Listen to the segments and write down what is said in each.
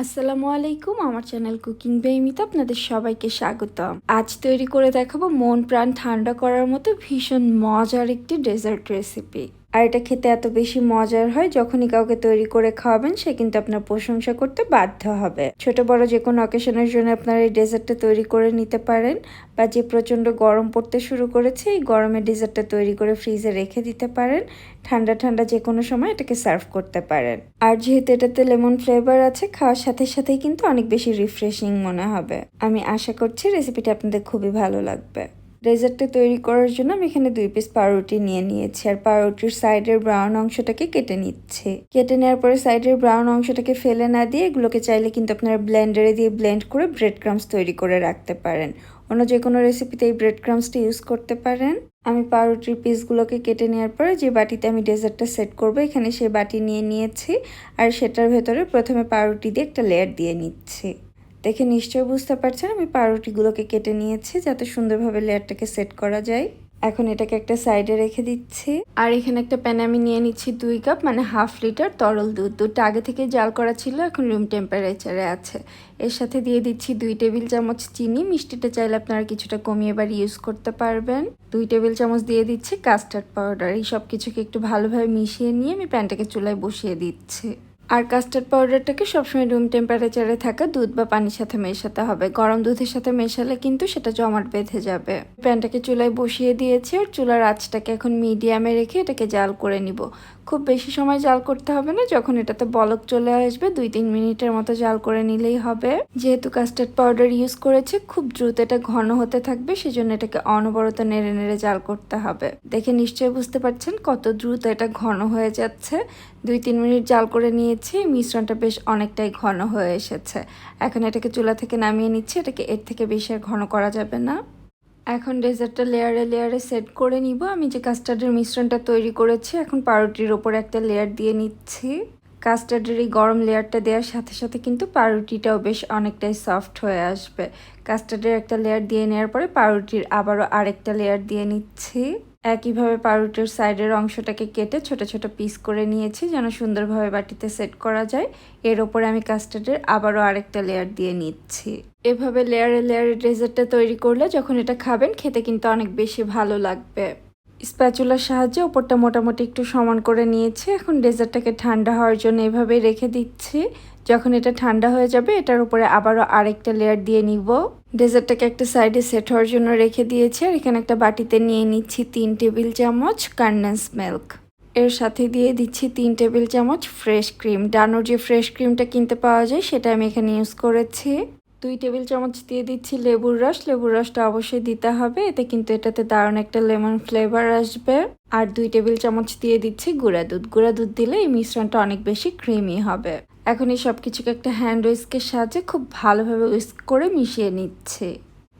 আসসালামু আলাইকুম, আমার চ্যানেল কুকিং বেমিতে আপনাদের সবাইকে স্বাগতম। আজ তৈরি করে দেখাবো মন প্রাণ ঠান্ডা করার মতো ভীষণ মজার একটি ডেজার্ট রেসিপি। আর এটা খেতে এত বেশি মজার হয় যখনই কাউকে তৈরি করে খাওয়াবেন, সে কিন্তু আপনার প্রশংসা করতে বাধ্য হবে। ছোট, বড় যে কোনো অকেশনের জন্য আপনারা এই ডেজার্টটা তৈরি করে নিতে পারেন বা যে প্রচণ্ড গরম পড়তে শুরু করেছে, এই গরমে ডেজার্টটা তৈরি করে ফ্রিজে রেখে দিতে পারেন। ঠান্ডা ঠান্ডা যে কোনো সময় এটাকে সার্ভ করতে পারেন। আর যেহেতু এটাতে লেমন ফ্লেভার আছে, খাওয়ার সাথে সাথেই কিন্তু অনেক বেশি রিফ্রেশিং মনে হবে। আমি আশা করছি রেসিপিটা আপনাদের খুবই ভালো লাগবে। ডেজার্টটা তৈরি করার জন্য আমি এখানে দুই পিস পাউরুটি নিয়ে নিয়েছি। আর পাউরুটির সাইডের ব্রাউন অংশটাকে কেটে নিচ্ছে। কেটে নেওয়ার পরে সাইডের ব্রাউন অংশটাকে ফেলে না দিয়ে এগুলোকে চাইলে কিন্তু আপনারা ব্লেন্ডারে দিয়ে ব্লেন্ড করে ব্রেড ক্রামস তৈরি করে রাখতে পারেন। অন্য যে কোনো রেসিপিতে এই ব্রেড ক্রামসটা ইউজ করতে পারেন। আমি পাউরুটির পিসগুলোকে কেটে নেওয়ার পরে যে বাটিতে আমি ডেজার্টটা সেট করব, এখানে সেই বাটি নিয়ে নিয়েছি। আর সেটার ভেতরে প্রথমে পাউরুটি দিয়ে একটা লেয়ার দিয়ে নিচ্ছি। দেখে নিশ্চয়ই বুঝতে পারছেন, আমি পাউরুটিগুলোকে কেটে নিয়েছি যাতে সুন্দরভাবে লেয়ারটাকে সেট করা যায়। এখন এটাকে একটা সাইডে রেখে দিচ্ছি। আর এখানে একটা প্যানে আমি নিয়ে নিচ্ছি দুই কাপ মানে হাফ লিটার তরল দুধ। দুধটা আগে থেকে জাল করা ছিল, এখন রুম টেম্পারেচারে আছে। এর সাথে দিয়ে দিচ্ছি দুই টেবিল চামচ চিনি। মিষ্টিটা চাইলে আপনারা কিছুটা কমিয়ে এবার ইউজ করতে পারবেন। দুই টেবিল চামচ দিয়ে দিচ্ছি কাস্টার্ড পাউডার এই সব কিছুকে একটু ভালোভাবে মিশিয়ে নিয়ে আমি প্যানটাকে চুলায় বসিয়ে দিচ্ছি। আর কাস্টার্ড পাউডারটাকে সবসময় রুম টেম্পারেচারে থাকা দুধ বা পানির সাথে মেশাতে হবে। গরম দুধের সাথে মেশালে কিন্তু সেটা জমাট বেঁধে যাবে। প্যানটাকে চুলায় বসিয়ে দিয়েছি আর চুলার আঁচটাকে এখন মিডিয়ামে রেখে এটাকে জাল করে নিব। খুব বেশি সময় জাল করতে হবে না, যখন এটাতে বলক চলে আসবে দুই তিন মিনিটের মতো জাল করে নিলেই হবে। যেহেতু কাস্টার্ড পাউডার ইউজ করেছে, খুব দ্রুত এটা ঘন হতে থাকবে, সেজন্য এটাকে অনবরত নেড়ে নেড়ে জাল করতে হবে। দেখে নিশ্চয়ই বুঝতে পারছেন কত দ্রুত এটা ঘন হয়ে যাচ্ছে। দুই তিন মিনিট জাল করে নিয়েছি, মিশ্রণটা বেশ অনেকটাই ঘন হয়ে এসেছে। এখন এটাকে চুলা থেকে নামিয়ে নিচ্ছি, এটাকে এর থেকে বেশি আর ঘন করা যাবে না। এখন ডেজার্টটা লেয়ারে লেয়ারে সেট করে নিব। আমি যে কাস্টার্ডের মিশ্রণটা তৈরি করেছি, এখন পাউরুটির ওপর একটা লেয়ার দিয়ে নিচ্ছি। কাস্টার্ডের এই গরম লেয়ারটা দেওয়ার সাথে সাথে কিন্তু পাউরুটিটাও বেশ অনেকটাই সফট হয়ে আসবে। কাস্টার্ডের একটা লেয়ার দিয়ে নেওয়ার পরে পাউরুটির আবারও আরেকটা লেয়ার দিয়ে নিচ্ছি। একইভাবে পাউরুটির সাইডের অংশটাকে কেটে ছোট ছোট পিস করে নিয়েছি যেন সুন্দরভাবে বাটিতে সেট করা যায়। এর ওপরে আমি কাস্টার্ডের আবারও আরেকটা লেয়ার দিয়ে নিচ্ছি। এভাবে লেয়ারে লেয়ারে ডেজার্টটা তৈরি করলে যখন এটা খাবেন, খেতে কিন্তু অনেক বেশি ভালো লাগবে। স্প্যাচুলার সাহায্যে ওপরটা মোটামুটি একটু সমান করে নিয়েছি। এখন ডেজার্টটাকে ঠান্ডা হওয়ার জন্য এভাবেই রেখে দিচ্ছি। যখন এটা ঠান্ডা হয়ে যাবে, এটার উপরে আবারও আরেকটা লেয়ার দিয়ে নিব। ডেজার্টটাকে একটা সাইডে সেট হওয়ার জন্য রেখে দিয়েছি, আর এখানে একটা বাটিতে নিয়ে নিচ্ছি তিন টেবিল চামচ কান্ডেন্স মিল্ক এর সাথে দিয়ে দিচ্ছি তিন টেবিল চামচ ফ্রেশ ক্রিম ডানোর যে ফ্রেশ ক্রিমটা কিনতে পাওয়া যায়, সেটা আমি এখানে ইউজ করেছি। দুই টেবিল চামচ দিয়ে দিচ্ছি লেবুর রস। লেবুর রসটা অবশ্যই দিতে হবে, এতে কিন্তু এটাতে দারুণ একটা লেমন ফ্লেভার আসবে। আর দুই টেবিল চামচ দিয়ে দিচ্ছি গুঁড়া দুধ। গুঁড়া দুধ দিলে এই মিশ্রণটা অনেক বেশি ক্রিমি হবে। এখন এই সব কিছুকে একটা হ্যান্ড উইস্কের সাহায্যে খুব ভালোভাবে উইস্ক করে মিশিয়ে নিচ্ছে।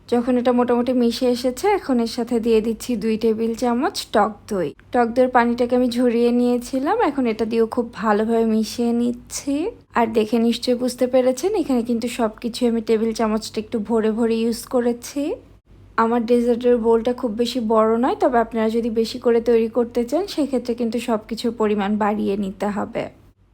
যখন এটা মোটামুটি মিশে এসেছে, এখন এর সাথে দিয়ে দিচ্ছি দুই টেবিল চামচ টক দই। টক দইয়ের পানিটাকে আমি ঝরিয়ে নিয়েছিলাম, এখন এটা দিয়েও খুব ভালোভাবে মিশিয়ে নিচ্ছি। আর দেখে নিশ্চয়ই বুঝতে পেরেছেন, এখানে কিন্তু সব কিছু আমি টেবিল চামচটা একটু ভরে ভরে ইউজ করেছি। আমার ডেজার্টের বোলটা খুব বেশি বড় নয়, তবে আপনারা যদি বেশি করে তৈরি করতে চান, সেক্ষেত্রে কিন্তু সব কিছুর পরিমাণ বাড়িয়ে নিতে হবে।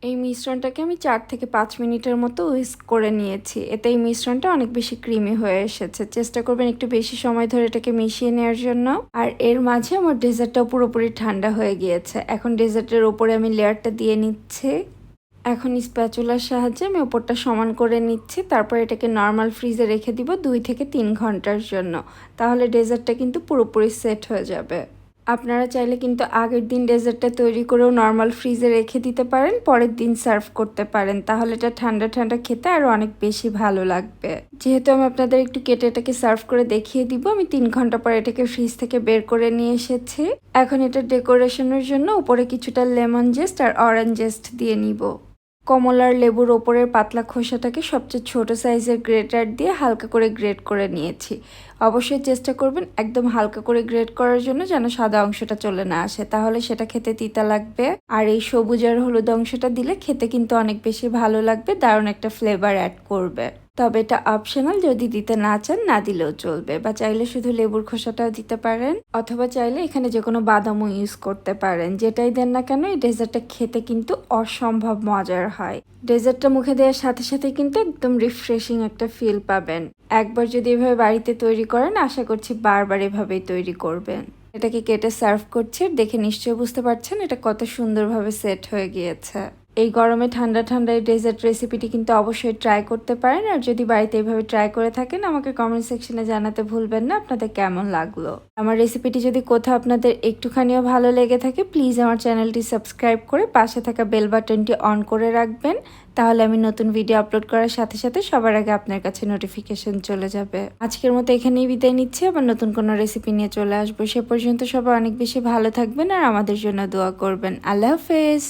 এই মিশ্রণটাকে আমি চার থেকে পাঁচ মিনিটের মতো উইস্ক করে নিয়েছি। এতে এই মিশ্রণটা অনেক বেশি ক্রিমি হয়ে এসেছে। চেষ্টা করবেন একটু বেশি সময় ধরে এটাকে মিশিয়ে নেওয়ার জন্য। আর এর মাঝে আমার ডেজার্টটাও পুরোপুরি ঠান্ডা হয়ে গিয়েছে। এখন ডেজার্টের ওপরে আমি লেয়ারটা দিয়ে নিচ্ছি। এখন স্প্যাচুলার সাহায্যে আমি ওপরটা সমান করে নিচ্ছি। তারপর এটাকে নর্মাল ফ্রিজে রেখে দিব দুই থেকে তিন ঘণ্টার জন্য। তাহলে ডেজার্টটা কিন্তু পুরোপুরি সেট হয়ে যাবে। আপনারা চাইলে কিন্তু আগের দিন ডেজার্টটা তৈরি করেও নর্মাল ফ্রিজে রেখে দিতে পারেন, পরের দিন সার্ভ করতে পারেন। তাহলে এটা ঠান্ডা ঠান্ডা খেতে আরও অনেক বেশি ভালো লাগবে। যেহেতু আমি আপনাদের একটু কেটে এটাকে সার্ভ করে দেখিয়ে দিব, আমি তিন ঘণ্টা পর এটাকে ফ্রিজ থেকে বের করে নিয়ে এসেছি। এখন এটা ডেকোরেশনের জন্য উপরে কিছুটা লেমন জেস্ট আর অরেঞ্জ জেস্ট দিয়ে নিব। কমলার লেবুর ওপরের পাতলা খোসাটাকে সবচেয়ে ছোট সাইজের গ্রেটার দিয়ে হালকা করে গ্রেট করে নিয়েছি। অবশ্যই চেষ্টা করবেন একদম হালকা করে গ্রেট করার জন্য যেন সাদা অংশটা চলে না আসে। তাহলে সেটা খেতে তিতা লাগবে। আর এই সবুজ আর হলুদ অংশটা দিলে খেতে কিন্তু অনেক বেশি ভালো লাগবে, দারুণ একটা ফ্লেভার অ্যাড করবে। তবে এটা অপশনাল যদি দিতে না চান, না দিলেও চলবে। বা চাইলে শুধু লেবুর খোসাটাও দিতে পারেন, অথবা চাইলে এখানে যে কোনো বাদামও ইউজ করতে পারেন। যেটাই দেন না কেন, এই ডেজার্টটা খেতে কিন্তু অসম্ভব মজার হয়। ডেজার্টটা মুখে দেওয়ার সাথে সাথে কিন্তু একদম রিফ্রেশিং একটা ফিল পাবেন। একবার যদি এভাবে বাড়িতে তৈরি করেন, আশা করছি বারবার এভাবেই তৈরি করবেন। এটাকে কেটে সার্ভ করছে, দেখে নিশ্চয়ই বুঝতে পারছেন এটা কত সুন্দরভাবে সেট হয়ে গিয়েছে। এই গরমে ঠান্ডা ঠান্ডা এই ডেজার্ট রেসিপিটি কিন্তু অবশ্যই ট্রাই করতে পারেন। আর যদি বাড়িতে এইভাবে ট্রাই করে থাকেন, আমাকে কমেন্ট সেকশনে জানাতে ভুলবেন না। আপনাদের কেমন লাগল? আমার রেসিপিটি যদি কোথাও আপনাদের একটুখানিও ভালো লেগে থাকে প্লিজ আমার চ্যানেলটি সাবস্ক্রাইব করে পাশে থাকা বেল বাটনটি অন করে রাখবেন। তাহলে আমি নতুন ভিডিও আপলোড করার সাথে সাথে সবার আগে আপনার কাছে নোটিফিকেশন চলে যাবে। আজকের মতো এখানেই বিদায় নিচ্ছি। আবার নতুন কোনো রেসিপি নিয়ে চলে আসব। সে পর্যন্ত সবাই অনেক বেশি ভালো থাকবেন আর আমাদের জন্য দোয়া করবেন। আল্লাহ হাফেজ।